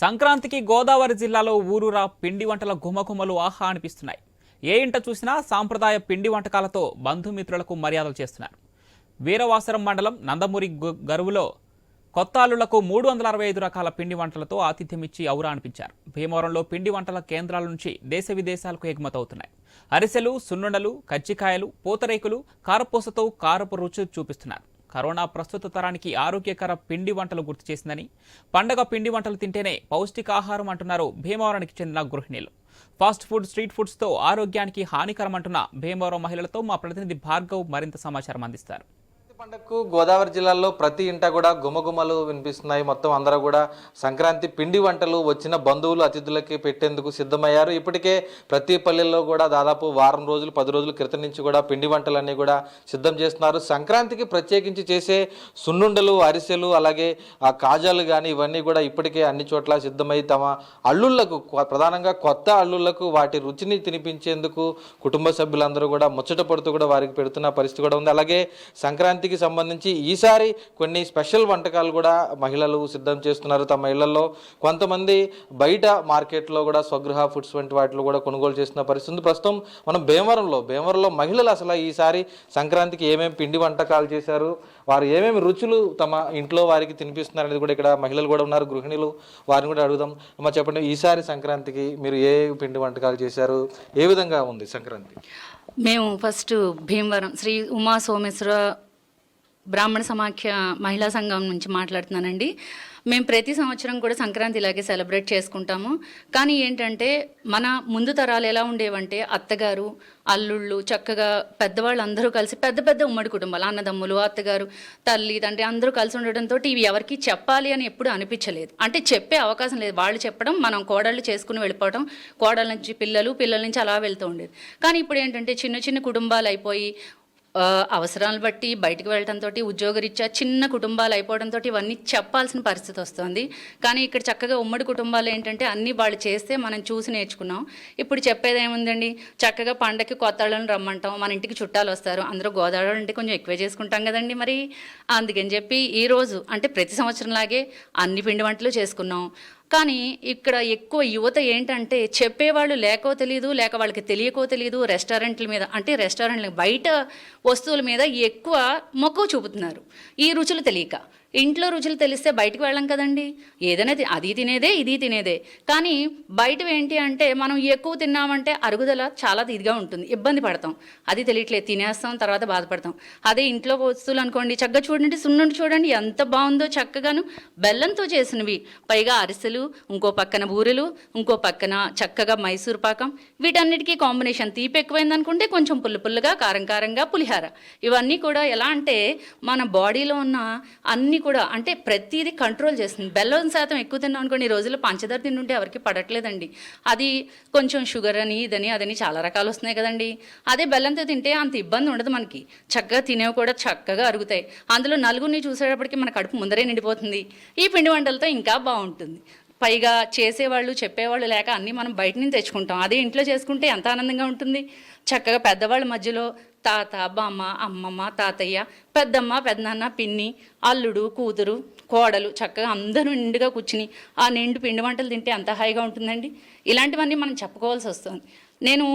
సంక్రాంతికి గోదావరి జిల్లాలో ఊరూరా పిండి వంటల గుమగుమలు ఆహా అనిపిస్తున్నాయి. ఏ ఇంట చూసినా సాంప్రదాయ పిండి వంటకాలతో బంధుమిత్రులకు మర్యాదలు చేస్తున్నారు. వీరవాసరం మండలం నందమూరి గరువులో కొత్త అల్లులకు మూడు వందల అరవై ఐదు రకాల పిండి వంటలతో ఆతిథ్యమిచ్చి ఔరా అనిపించారు. భీమవరంలో పిండి వంటల కేంద్రాల నుంచి దేశ విదేశాలకు ఎగుమతవుతున్నాయి. అరిసెలు సున్నుండలు కజ్జికాయలు పూతరేకులు కారపూసతో కారపు రుచి చూపిస్తున్నారు. కరోనా ప్రస్తుత తరానికి ఆరోగ్యకర పిండి వంటలు గుర్తు చేసిందని పండగ పిండి వంటలు తింటేనే పౌష్టికాహారం అంటున్నారు భీమవరానికి చెందిన గృహిణీలు. ఫాస్ట్ ఫుడ్ స్ట్రీట్ ఫుడ్స్తో ఆరోగ్యానికి హానికరం అంటున్న భీమవరం మహిళలతో మా ప్రతినిధి భార్గవ్ మరింత సమాచారం అందిస్తారు. పండుగకు గోదావరి జిల్లాలో ప్రతి ఇంట కూడా గుమగుమలు వినిపిస్తున్నాయి. మొత్తం అందరూ కూడా సంక్రాంతి పిండి వంటలు వచ్చిన బంధువులు అతిథులకి పెట్టేందుకు సిద్ధమయ్యారు. ఇప్పటికే ప్రతి పల్లెల్లో కూడా దాదాపు వారం రోజులు పది రోజుల క్రితం నుంచి కూడా పిండి వంటలన్నీ కూడా సిద్ధం చేస్తున్నారు. సంక్రాంతికి ప్రత్యేకించి చేసే సున్నుండలు అరిసెలు అలాగే ఆ కాజాలు కానీ ఇవన్నీ కూడా ఇప్పటికే అన్ని చోట్ల సిద్ధమై తమ అల్లుళ్ళకు ప్రధానంగా కొత్త అల్లుళ్ళకు వాటి రుచిని తినిపించేందుకు కుటుంబ సభ్యులందరూ కూడా ముచ్చట పడుతూ కూడా వారికి పెడుతున్న పరిస్థితి కూడా ఉంది. అలాగే సంక్రాంతి సంక్రాంతికి సంబంధించి ఈసారి కొన్ని స్పెషల్ వంటకాలు కూడా మహిళలు సిద్ధం చేస్తున్నారు. తమ ఇళ్ళలో కొంతమంది బయట మార్కెట్లో కూడా స్వగృహ ఫుడ్స్ వంటి వాటిలో కూడా కొనుగోలు చేస్తున్న పరిస్థితి ఉంది. ప్రస్తుతం మనం భీమవరంలో భీమవరంలో మహిళలు అసలు ఈసారి సంక్రాంతికి ఏమేమి పిండి వంటకాలు చేశారు వారు ఏమేమి రుచులు తమ ఇంట్లో వారికి తినిపిస్తున్నారు అనేది కూడా ఇక్కడ మహిళలు కూడా ఉన్నారు. గృహిణులు వారిని కూడా అడుగుదాం. అమ్మ చెప్పండి ఈసారి సంక్రాంతికి మీరు ఏ పిండి వంటకాలు చేశారు? ఏ విధంగా ఉంది సంక్రాంతి? మేము ఫస్ట్ భీమవరం శ్రీ ఉమా సోమేశ్వర బ్రాహ్మణ సమాఖ్య మహిళా సంఘం నుంచి మాట్లాడుతున్నానండి. మేము ప్రతి సంవత్సరం కూడా సంక్రాంతి ఇలాగే సెలబ్రేట్ చేసుకుంటాము. కానీ ఏంటంటే మన ముందు తరాలు ఎలా ఉండేవంటే అత్తగారు అల్లుళ్ళు చక్కగా పెద్దవాళ్ళు అందరూ కలిసి పెద్ద పెద్ద ఉమ్మడి కుటుంబాలు అన్నదమ్ములు అత్తగారు తల్లి తండ్రి అందరూ కలిసి ఉండడంతో ఇవి ఎవరికి చెప్పాలి అని ఎప్పుడు అనిపించలేదు. అంటే చెప్పే అవకాశం లేదు. వాళ్ళు చెప్పడం మనం కోడళ్ళు చేసుకుని వెళ్ళిపోవడం కోడళ్ళ నుంచి పిల్లలు పిల్లల నుంచి అలా వెళ్తూ ఉండేది. కానీ ఇప్పుడు ఏంటంటే చిన్న చిన్న కుటుంబాలు అయిపోయి అవసరాలను బట్టి బయటకు వెళ్ళడంతో ఉద్యోగరీత్యా చిన్న కుటుంబాలు అయిపోవడంతో ఇవన్నీ చెప్పాల్సిన పరిస్థితి వస్తుంది. కానీ ఇక్కడ చక్కగా ఉమ్మడి కుటుంబాలు ఏంటంటే అన్నీ వాళ్ళు చేస్తే మనం చూసి నేర్చుకున్నాం. ఇప్పుడు చెప్పేది ఏముందండి? చక్కగా పండగకి కొత్త వాళ్ళని రమ్మంటాం మన ఇంటికి చుట్టాలు వస్తారు. అందరూ గోదావరి అంటే కొంచెం ఎక్కువే చేసుకుంటాం కదండి మరి. అందుకని చెప్పి ఈరోజు అంటే ప్రతి సంవత్సరం లాగే అన్ని పిండి వంటలు చేసుకున్నాం. కానీ ఇక్కడ ఎక్కువ యువత ఏంటంటే చెప్పేవాళ్ళు లేకో తెలియదు లేక వాళ్ళకి తెలియకో తెలియదు రెస్టారెంట్ల మీద అంటే రెస్టారెంట్ల బయట వస్తువుల మీద ఎక్కువ మక్కువ చూపుతున్నారు. ఈ రుచులు తెలియక. ఇంట్లో రుచులు తెలిస్తే బయటకు వెళ్ళం కదండి. ఏదైనా అది తినేదే ఇది తినేదే. కానీ బయట ఏంటి అంటే మనం ఎక్కువ తిన్నామంటే అరుగుదల చాలా ఇదిగా ఉంటుంది. ఇబ్బంది పడతాం. అది తెలియట్లేదు. తినేస్తాం తర్వాత బాధపడతాం. అదే ఇంట్లో వస్తువులు అనుకోండి చక్కగా చూడండి సున్నుండి చూడండి ఎంత బాగుందో చక్కగాను బెల్లంతో చేసినవి. పైగా అరిసెలు ఇంకో పక్కన బూరెలు ఇంకో పక్కన చక్కగా మైసూర్ పాకం. వీటన్నిటికీ కాంబినేషన్ తీపి ఎక్కువైంది అనుకుంటే కొంచెం పుల్ల పుల్లగా కారం కారంగా పులిహార. ఇవన్నీ కూడా ఎలా అంటే మన బాడీలో ఉన్న అన్ని కూడా అంటే ప్రతిదీ కంట్రోల్ చేస్తుంది. బెల్లం శాతం ఎక్కువ తిన్నాం అనుకోండి ఈ రోజుల్లో పంచదార తింటుంటే ఎవరికి పడట్లేదండి. అది కొంచెం షుగర్ అని ఇదని అదని చాలా రకాలు వస్తున్నాయి కదండి. అదే బెల్లంతో తింటే అంత ఇబ్బంది ఉండదు మనకి. చక్కగా తినేవి కూడా చక్కగా అరుగుతాయి. అందులో నలుగురిని చూసేటప్పటికి మన కడుపు ముందరే నిండిపోతుంది. ఈ పిండి వంటలతో ఇంకా బాగుంటుంది. పైగా చేసేవాళ్ళు చెప్పేవాళ్ళు లేక అన్నీ మనం బయట నుంచి తెచ్చుకుంటాం. అదే ఇంట్లో చేసుకుంటే ఎంత ఆనందంగా ఉంటుంది. చక్కగా పెద్దవాళ్ళ మధ్యలో తాత బామ్మ అమ్మమ్మ తాతయ్య పెద్దమ్మ పెద్దనాన్న పిన్ని అల్లుడు కూతురు కోడలు చక్కగా అందరూ నిండుగా కూర్చుని ఆ నిండు పిండి వంటలు తింటే ఎంత హాయిగా ఉంటుందండి? ఇలాంటివన్నీ మనం చెప్పుకోవాల్సి వస్తుంది. నేను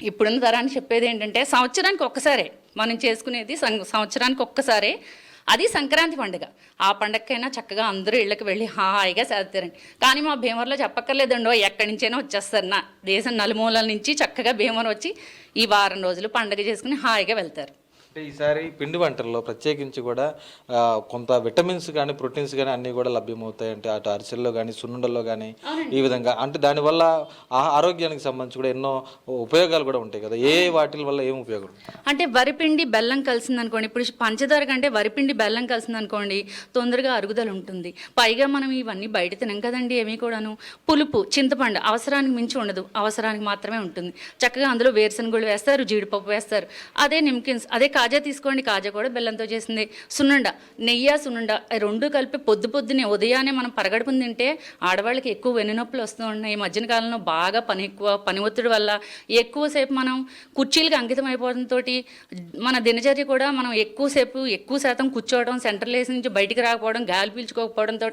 ఇప్పుడున్న తరాన్ని చెప్పేది ఏంటంటే సంవత్సరానికి ఒక్కసారే మనం చేసుకునేది సం- సంవత్సరానికి ఒక్కసారే అది సంక్రాంతి పండుగ. ఆ పండగకైనా చక్కగా అందరూ ఇళ్ళకి వెళ్ళి హాయిగా చేస్తారండి కానీ మా భీమవరంలో చెప్పక్కర్లేదండో ఎక్కడి నుంచైనా వచ్చేస్తారు. నా దేశం నలుమూలల నుంచి చక్కగా భీమవరం వచ్చి ఈ వారం రోజులు పండుగ చేసుకుని హాయిగా వెళ్తారు. అంటే ఈసారి పిండి వంటల్లో ప్రత్యేకించి కూడా కొంత విటమిన్స్ కానీ ప్రోటీన్స్ కానీ అన్నీ కూడా లభ్యమవుతాయి. అంటే అటు అరిసెల్లో కానీ సున్నుండల్లో కానీ ఈ విధంగా. అంటే దానివల్ల ఆ ఆరోగ్యానికి సంబంధించి కూడా ఎన్నో ఉపయోగాలు కూడా ఉంటాయి కదా. ఏ వాటి వల్ల ఏం ఉపయోగం? అంటే వరిపిండి బెల్లం కలిసింది అనుకోండి ఇప్పుడు పంచదార కంటే వరిపిండి బెల్లం కలిసింది అనుకోండి తొందరగా అరుగుదల ఉంటుంది. పైగా మనం ఇవన్నీ బయట తినం కదండి ఏమీ కూడాను. పులుపు చింతపండు అవసరానికి మించి ఉండదు. అవసరానికి మాత్రమే ఉంటుంది. చక్కగా అందులో వేరుశనగలు వేస్తారు జీడిపప్పు వేస్తారు. అదే నిమ్కిన్స్ అదే కాజు కాజా తీసుకోండి కాజా కూడా బెల్లంతో చేసింది. సున్నుండ నెయ్యి సున్నుండ రెండు కలిపి పొద్దు పొద్దునే ఉదయాన్నే మనం పరగడుపుని తింటే ఆడవాళ్ళకి ఎక్కువ వెన్నునొప్పులు వస్తూ ఉన్నాయి. ఈ మధ్యన కాలంలో బాగా పని ఎక్కువ పని ఒత్తిడి వల్ల ఎక్కువసేపు మనం కుర్చీలకు అంకితం అయిపోవడంతో మన దినచర్య కూడా మనం ఎక్కువసేపు ఎక్కువ శాతం కూర్చోవడం సెంట్రల్ ఏసీ నుంచి బయటికి రాకపోవడం గాలి పీల్చుకోకపోవడంతో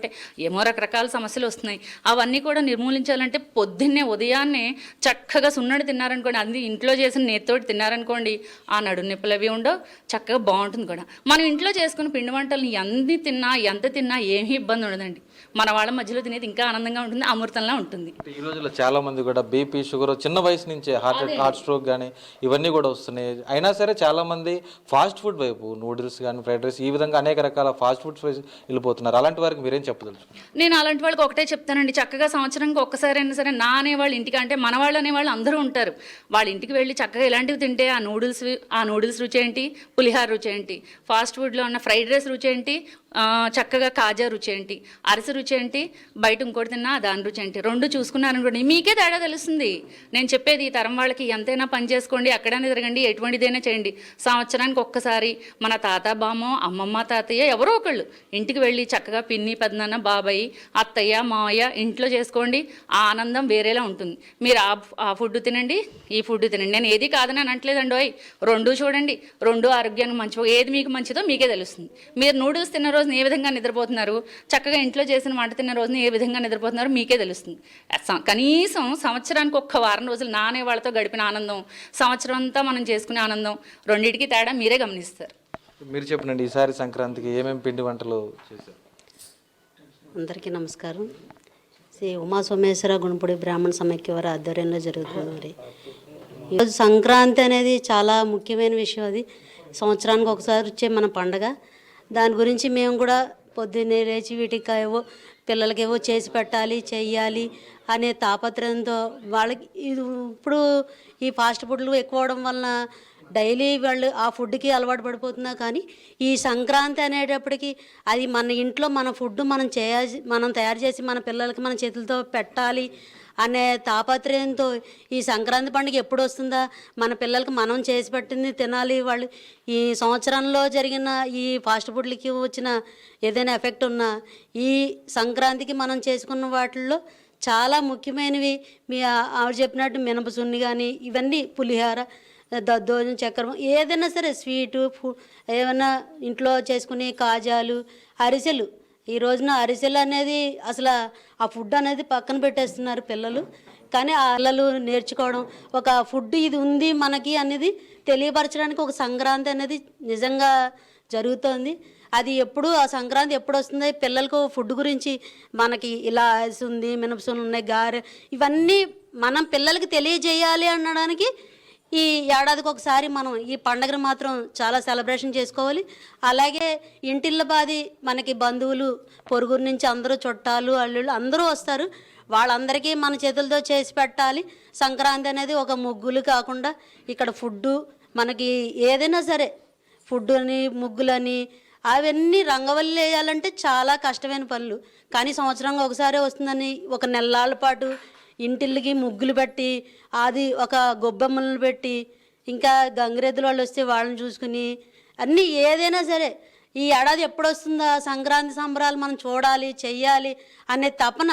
ఏమో రకరకాల సమస్యలు వస్తున్నాయి. అవన్నీ కూడా నిర్మూలించాలంటే పొద్దున్నే ఉదయాన్నే చక్కగా సున్నడి తిన్నారనుకోండి అది ఇంట్లో చేసిన నేతితోటి తిన్నారనుకోండి ఆ నడు నొప్పులు అవి ఉండవు. చక్కగా బాగుంటుంది కూడా. మనం ఇంట్లో చేసుకున్న పిండి వంటలు ఎన్ని తిన్నా ఎంత తిన్నా ఏమీ ఇబ్బంది ఉండదండి. మన వాళ్ళ మధ్యలో తినేది ఇంకా ఆనందంగా ఉంటుంది అమృతంలా ఉంటుంది. ఈ రోజుల్లో చాలా మంది కూడా బీపీ షుగర్ చిన్న వయసు నుంచే హార్ట్ హార్ట్ స్ట్రోక్ కానీ ఇవన్నీ కూడా వస్తున్నాయి. అయినా సరే చాలా మంది ఫాస్ట్ ఫుడ్ వైపు నూడిల్స్ కానీ ఫ్రైడ్ రైస్ ఈ విధంగా అనేక రకాల ఫాస్ట్ ఫుడ్స్ వెళ్ళిపోతున్నారు. అలాంటి వారికి మీరేం చెప్పదలుచు నేను అలాంటి వాళ్ళకి ఒకటే చెప్తానండి. చక్కగా సంవత్సరానికి ఒక్కసారి అయినా సరే నా అనేవాళ్ళు ఇంటికి అంటే మన వాళ్ళు అనేవాళ్ళు అందరూ ఉంటారు. వాళ్ళ ఇంటికి వెళ్ళి చక్కగా ఇలాంటివి తింటే ఆ నూడిల్స్ ఆ నూడిల్స్ రుచి ఏంటి పులిహార రుచి ఏంటి ఫాస్ట్ ఫుడ్లో ఉన్న ఫ్రైడ్ రైస్ రుచి ఏంటి చక్కగా కాజా రుచి ఏంటి? అరస రుచి ఏంటి? బయట ఇంకోటి తిన్నా దాని రుచి ఏంటి? రెండు చూసుకున్నారనుకోండి మీకే తేడా తెలుస్తుంది. నేను చెప్పేది ఈ తరం వాళ్ళకి ఎంతైనా పని చేసుకోండి ఎక్కడైనా తిరగండి ఎటువంటిదైనా చేయండి. సంవత్సరానికి ఒక్కసారి మన తాత బామ్మ అమ్మమ్మ తాతయ్య ఎవరో ఒకళ్ళు ఇంటికి వెళ్ళి చక్కగా పిన్ని పెద్దనాన్న బాబాయ్ అత్తయ్య మావయ్య ఇంట్లో చేసుకోండి. ఆ ఆనందం వేరేలా ఉంటుంది. మీరు ఆ ఆ ఫుడ్ తినండి ఈ ఫుడ్ తినండి. నేను ఏది కాదని అనట్లేదండి ఓయ్. రెండు చూడండి. రెండు ఆరోగ్యానికి మంచి ఏది మీకు మంచిదో మీకే తెలుస్తుంది. మీరు నూడిల్స్ తిన్న రోజున ఏ విధంగా నిద్రపోతున్నారు? చక్కగా ఇంట్లో చేసిన వంట తిన్న రోజున ఏ విధంగా నిద్రపోతున్నారు మీకే తెలుస్తుంది. కనీసం సంవత్సరానికి ఒక్క వారం రోజులు నానే వాళ్ళతో గడిపిన ఆనందం సంవత్సరం అంతా మనం చేసుకునే ఆనందం రెండింటికి తేడా మీరే గమనిస్తారు. మీరు చెప్పండి ఈసారి సంక్రాంతికి ఏమేమి పిండి వంటలు చేశారు? అందరికీ నమస్కారం. శ్రీ ఉమా సోమేశ్వర గుణపూడి బ్రాహ్మణ సమైక్య వారి ఆధ్వర్యంలో జరుగుతుంది మరి. ఈరోజు సంక్రాంతి అనేది చాలా ముఖ్యమైన విషయం అది. సంవత్సరానికి ఒకసారి వచ్చే మన పండగ. దాని గురించి మేము కూడా పొద్దున్నే లేచి వీటికి ఏవో పిల్లలకి ఏవో చేసి పెట్టాలి చెయ్యాలి అనే తాపత్రయంతో వాళ్ళకి ఇది ఇప్పుడు ఈ ఫాస్ట్ ఫుడ్లు ఎక్కువ అవడం వలన డైలీ వాళ్ళు ఆ ఫుడ్కి అలవాటు పడిపోతున్నా కానీ ఈ సంక్రాంతి అనేటప్పటికి అది మన ఇంట్లో మన ఫుడ్ మనం చేయాల్సి మనం తయారు చేసి మన పిల్లలకి మన చేతులతో పెట్టాలి అనే తాపత్రయంతో ఈ సంక్రాంతి పండుగ ఎప్పుడు వస్తుందా? మన పిల్లలకి మనం చేసి పెట్టింది తినాలి వాళ్ళు. ఈ సంవత్సరంలో జరిగిన ఈ ఫాస్ట్ ఫుడ్లకి వచ్చిన ఏదైనా ఎఫెక్ట్ ఉన్నా ఈ సంక్రాంతికి మనం చేసుకున్న వాటిల్లో చాలా ముఖ్యమైనవి. మీ ఆవిడ చెప్పినట్టు మినపసున్ని కానీ ఇవన్నీ పులిహార దద్దోజనం చక్రం ఏదైనా సరే స్వీటు ఫు ఏమైనా ఇంట్లో చేసుకునే కాజాలు అరిసెలు. ఈ రోజున అరిసెలు అనేది అసలు ఆ ఫుడ్ అనేది పక్కన పెట్టేస్తున్నారు పిల్లలు. కానీ ఆ పిల్లలు నేర్చుకోవడం ఒక ఫుడ్ ఇది ఉంది మనకి అనేది తెలియపరచడానికి ఒక సంక్రాంతి అనేది నిజంగా జరుగుతోంది. అది ఎప్పుడు ఆ సంక్రాంతి ఎప్పుడు వస్తుంది? పిల్లలకు ఫుడ్ గురించి మనకి ఇలా ఉంది మినపసులు ఉన్నాయి గారె. ఇవన్నీ మనం పిల్లలకి తెలియజేయాలి అనడానికి ఈ ఏడాదికి ఒకసారి మనం ఈ పండగను మాత్రం చాలా సెలబ్రేషన్ చేసుకోవాలి. అలాగే ఇంటిళ్ళ బాది మనకి బంధువులు పొరుగురు నుంచి అందరూ చుట్టాలు అల్లుళ్ళు అందరూ వస్తారు. వాళ్ళందరికీ మన చేతులతో చేసి పెట్టాలి. సంక్రాంతి అనేది ఒక ముగ్గులు కాకుండా ఇక్కడ ఫుడ్డు మనకి ఏదైనా సరే ఫుడ్ అని ముగ్గులని అవన్నీ రంగవల్లి వేయాలంటే చాలా కష్టమైన పనులు. కానీ సంవత్సరంగా ఒకసారి వస్తుందని ఒక నెలల పాటు ఇంటిళ్ళకి ముగ్గులు పెట్టి అది ఒక గొబ్బెమ్మలను పెట్టి ఇంకా గంగిరెద్దుల వాళ్ళు వస్తే వాళ్ళని చూసుకుని అన్నీ ఏదైనా సరే. ఈ ఏడాది ఎప్పుడు వస్తుందా సంక్రాంతి సంబరాలు మనం చూడాలి చెయ్యాలి అనే తపన.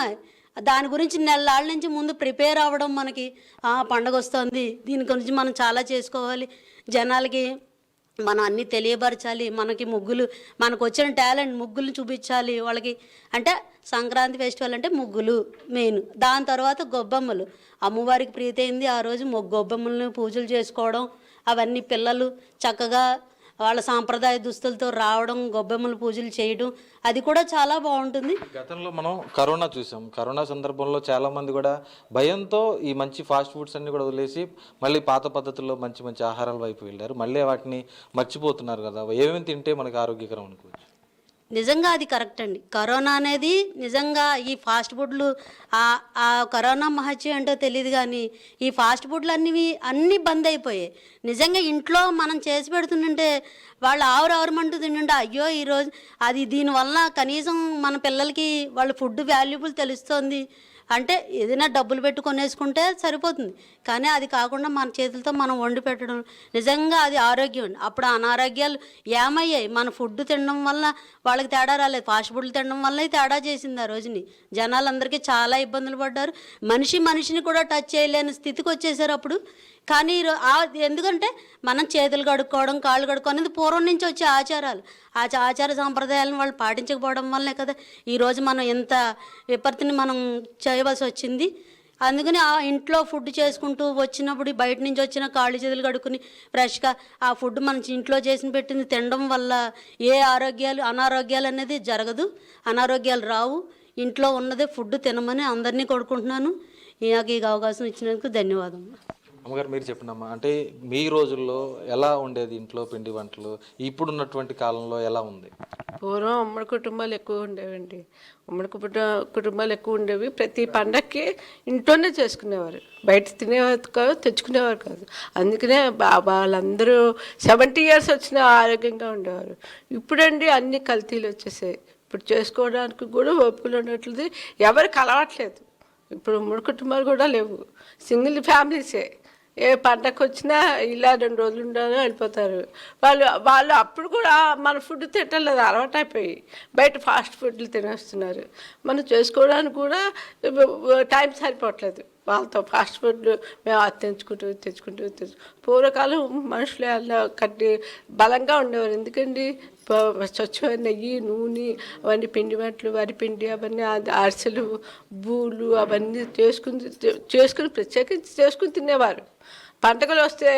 దాని గురించి నెలలాళ్ళ నుంచి ముందు ప్రిపేర్ అవ్వడం మనకి పండగ వస్తుంది దీని గురించి మనం చాలా చేసుకోవాలి. జనాలకి మనం అన్నీ తెలియపరచాలి మనకి ముగ్గులు మనకు వచ్చిన టాలెంట్ ముగ్గులు చూపించాలి వాళ్ళకి. అంటే సంక్రాంతి ఫెస్టివల్ అంటే ముగ్గులు మెయిన్. దాని తర్వాత గొబ్బెమ్మలు. అమ్మవారికి ప్రీతి అయింది. ఆ రోజు మొ- పూజలు చేసుకోవడం అవన్నీ పిల్లలు చక్కగా వాళ్ళ సాంప్రదాయ దుస్తులతో రావడం గొబ్బెమ్మలు పూజలు చేయడం అది కూడా చాలా బాగుంటుంది. గతంలో మనం కరోనా చూసాం. కరోనా సందర్భంలో చాలా మంది కూడా భయంతో ఈ మంచి ఫాస్ట్ ఫుడ్స్ అన్ని కూడా వదిలేసి మళ్ళీ పాత పద్ధతుల్లో మంచి మంచి ఆహారాల వైపు వెళ్ళారు. మళ్ళీ వాటిని మర్చిపోతున్నారు కదా. ఏమేమి తింటే మనకి ఆరోగ్యకరం అనుకోవచ్చు? నిజంగా అది కరెక్ట్ అండి. కరోనా అనేది నిజంగా ఈ ఫాస్ట్ ఫుడ్లు ఆ- కరోనా మహత్యం ఏంటో తెలియదు కానీ ఈ ఫాస్ట్ ఫుడ్లు అన్నీ అన్నీ బంద్ అయిపోయాయి. నిజంగా ఇంట్లో మనం చేసి పెడుతుంటే వాళ్ళు ఆవురు ఆవురమంటూ తింటుంటే అయ్యో ఈరోజు అది దీనివల్ల కనీసం మన పిల్లలకి వాళ్ళ ఫుడ్ వాల్యుబుల్ తెలుస్తుంది. అంటే ఏదైనా డబ్బులు పెట్టి కొనేసుకుంటే సరిపోతుంది. కానీ అది కాకుండా మన చేతులతో మనం వండి పెట్టడం నిజంగా అది ఆరోగ్యం. అప్పుడు అనారోగ్యాలు ఏమయ్యాయి? మన ఫుడ్ తినడం వల్ల వాళ్ళకి తేడా రాలేదు. ఫాస్ట్ ఫుడ్లు తినడం వల్ల తేడా చేసింది ఆ రోజుని. జనాలందరికీ చాలా ఇబ్బందులు పడ్డారు. మనిషి మనిషిని కూడా టచ్ చేయలేని స్థితికి వచ్చేసారు అప్పుడు. కానీ ఎందుకంటే మనం చేతులు కడుక్కోవడం కాళ్ళు కడుక్కోవడం అనేది పూర్వం నుంచి వచ్చే ఆచారాలు. ఆ ఆచార సాంప్రదాయాలను వాళ్ళు పాటించకపోవడం వల్లనే కదా ఈరోజు మనం ఇంత విపత్తిని మనం చేయవలసి వచ్చింది. అందుకని ఆ ఇంట్లో ఫుడ్ చేసుకుంటూ వచ్చినప్పుడు బయట నుంచి వచ్చిన కాళ్ళు చేతులు కడుక్కుని ఫ్రెష్గా ఆ ఫుడ్ మన ఇంట్లో చేసి పెట్టింది తినడం వల్ల ఏ ఆరోగ్యాలు అనారోగ్యాలు అనేది జరగదు. అనారోగ్యాలు రావు. ఇంట్లో ఉన్నదే ఫుడ్ తినమని అందరినీ కొడుకుంటున్నాను నాకు ఈ అవకాశం ఇచ్చినందుకు ధన్యవాదం అమ్మగారు మీరు చెప్పండమ్మా. అంటే మీ రోజుల్లో ఎలా ఉండేది ఇంట్లో పిండి వంటలు? ఇప్పుడున్నటువంటి కాలంలో ఎలా ఉంది? పూర్వం ఉమ్మడి కుటుంబాలు ఎక్కువ ఉండేవండి. ఉమ్మడి కుటుంబ కుటుంబాలు ఎక్కువ ఉండేవి. ప్రతి పండక్కి ఇంట్లోనే చేసుకునేవారు. బయట తినేవారు కాదు తెచ్చుకునేవారు కాదు. అందుకనే వాళ్ళందరూ సెవెంటీ ఇయర్స్ వచ్చిన ఆరోగ్యంగా ఉండేవారు. ఇప్పుడండి అన్ని కల్తీలు వచ్చేసాయి. ఇప్పుడు చేసుకోవడానికి కూడా ఓపికలు ఉండట్లేదు. ఎవరికి అలవాట్లేదు. ఇప్పుడు ఉమ్మడి కుటుంబాలు కూడా లేవు. సింగిల్ ఫ్యామిలీసే. ఏ పండగ వచ్చినా ఇలా రెండు రోజులు ఉండాలని వెళ్ళిపోతారు. వాళ్ళు వాళ్ళు అప్పుడు కూడా మన ఫుడ్ తింటలేదు అయిపోయి బయట ఫాస్ట్ ఫుడ్లు తినేస్తున్నారు. మనం చేసుకోవడానికి కూడా టైం సరిపోవట్లేదు. వాళ్ళతో ఫాస్ట్ ఫుడ్ మేము అది తెచ్చుకుంటూ తెచ్చుకుంటూ తెచ్చు. పూర్వకాలం మనుషులు అలా కట్టి బలంగా ఉండేవారు. ఎందుకండి? స్వచ్ఛమైన నెయ్యి నూనె అవన్నీ పిండి వంటలు వరి పిండి అవన్నీ అరిసెలు బూలు అవన్నీ చేసుకుని చేసుకుని ప్రత్యేకించి చేసుకుని తినేవారు. పండగలు వస్తే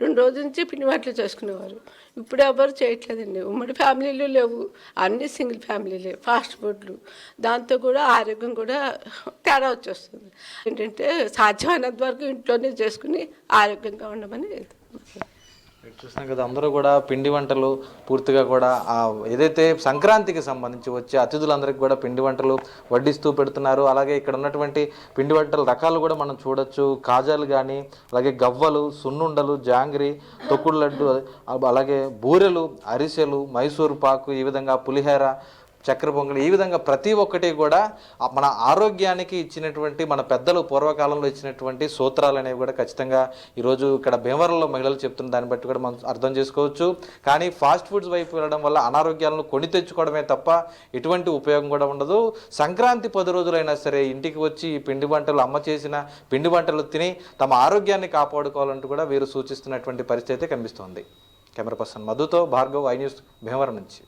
రెండు రోజుల నుంచి పిండి వంటలు చేసుకునేవారు. ఇప్పుడు ఎవరు చేయట్లేదండి. ఉమ్మడి ఫ్యామిలీలు లేవు. అన్ని సింగిల్ ఫ్యామిలీలే ఫాస్ట్ ఫుడ్లు. దాంతో కూడా ఆరోగ్యం కూడా తేడా వచ్చేస్తుంది. ఏంటంటే సాధ్యమైనంత వరకు ఇంట్లోనే చేసుకుని ఆరోగ్యంగా ఉండమని ఇక్కడ కదా అందరూ కూడా పిండి వంటలు పూర్తిగా కూడా ఆ ఏదైతే సంక్రాంతికి సంబంధించి వచ్చే అతిథులందరికీ కూడా పిండి వంటలు వడ్డిస్తూ పెడుతున్నారు. అలాగే ఇక్కడ ఉన్నటువంటి పిండి వంటల రకాలు కూడా మనం చూడొచ్చు. కాజాలు కానీ అలాగే గవ్వలు సున్నుండలు జాంగ్రీ తొక్కుడు లడ్డు అలాగే బూరెలు అరిసెలు మైసూరు పాకు ఈ విధంగా పులిహోర చక్కెర పొంగలి ఈ విధంగా ప్రతి ఒక్కటి కూడా మన ఆరోగ్యానికి ఇచ్చినటువంటి మన పెద్దలు పూర్వకాలంలో ఇచ్చినటువంటి సూత్రాలు అనేవి కూడా ఖచ్చితంగా ఈరోజు ఇక్కడ భీమవరంలో మహిళలు చెప్తున్న దాన్ని బట్టి కూడా మనం అర్థం చేసుకోవచ్చు. కానీ ఫాస్ట్ ఫుడ్స్ వైపు వెళ్ళడం వల్ల అనారోగ్యాలను కొని తెచ్చుకోవడమే తప్ప ఎటువంటి ఉపయోగం కూడా ఉండదు. సంక్రాంతి పది రోజులైనా సరే ఇంటికి వచ్చి ఈ పిండి వంటలు అమ్మ చేసిన పిండి వంటలు తిని తమ ఆరోగ్యాన్ని కాపాడుకోవాలంటూ కూడా వీరు సూచిస్తున్నటువంటి పరిస్థితి అయితే కనిపిస్తోంది. కెమెరా పర్సన్ మధుతో భార్గవ్ ఐ న్యూస్ భీమవరం నుంచి.